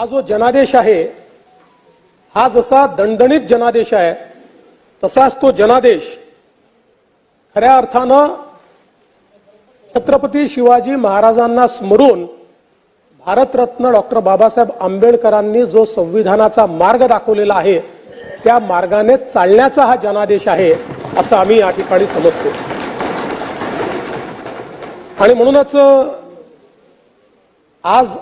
हा जो जनादेश आहे हा जसा दणदणीत जनादेश आहे तसाच तो जनादेश खऱ्या अर्थानं छत्रपती शिवाजी महाराजांना स्मरून भारतरत्न डॉक्टर बाबासाहेब आंबेडकरांनी जो संविधानाचा मार्ग दाखवलेला आहे त्या मार्गाने चालण्याचा हा जनादेश आहे असं आम्ही या ठिकाणी समजतो. आणि म्हणूनच आज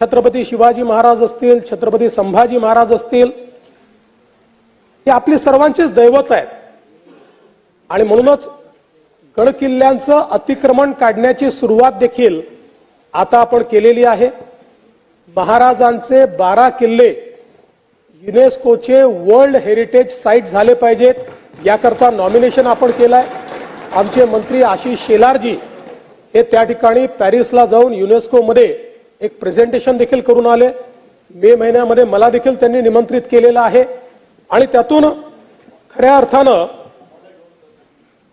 छत्रपती शिवाजी महाराज असतील छत्रपती संभाजी महाराज असतील हे आपली सर्वांचीच दैवत आहेत. आणि म्हणूनच गडकिल्ल्यांचं अतिक्रमण काढण्याची सुरुवात देखील आता आपण केलेली आहे. महाराजांचे बारा किल्ले युनेस्कोचे वर्ल्ड हेरिटेज साईट झाले पाहिजेत. याकरता नॉमिनेशन आपण केलंय. आमचे मंत्री आशिष शेलारजी हे त्या ठिकाणी पॅरिसला जाऊन युनेस्कोमध्ये एक प्रेझेंटेशन देखील करून आले. मे महिन्यामध्ये मला देखील त्यांनी निमंत्रित केलेलं आहे. आणि त्यातून खऱ्या अर्थानं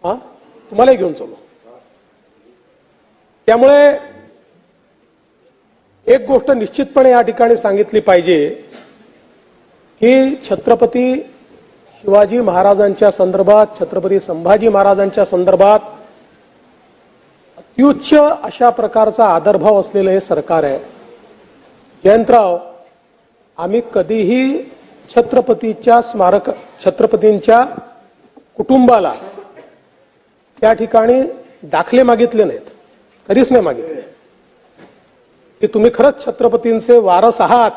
हा तुम्हालाही घेऊन चलो. त्यामुळे एक गोष्ट निश्चितपणे या ठिकाणी सांगितली पाहिजे की छत्रपती शिवाजी महाराजांच्या संदर्भात छत्रपती संभाजी महाराजांच्या संदर्भात युच्च अशा प्रकारचा आदरभाव असलेलं हे सरकार आहे. जयंतराव आम्ही कधीही छत्रपतीच्या स्मारक छत्रपतींच्या कुटुंबाला त्या ठिकाणी दाखले मागितले नाहीत. कधीच नाही मागितले. की तुम्ही खरंच छत्रपतींचे वारस आहात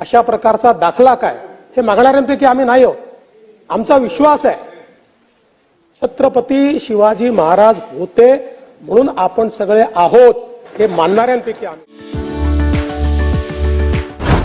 अशा प्रकारचा दाखला काय? हे मागणाऱ्यांपैकी आम्ही नाही आहोत. आमचा विश्वास आहे. छत्रपती शिवाजी महाराज होते म्हणून आपण सगळे आहोत हे मानणाऱ्यांपैकी आम्ही.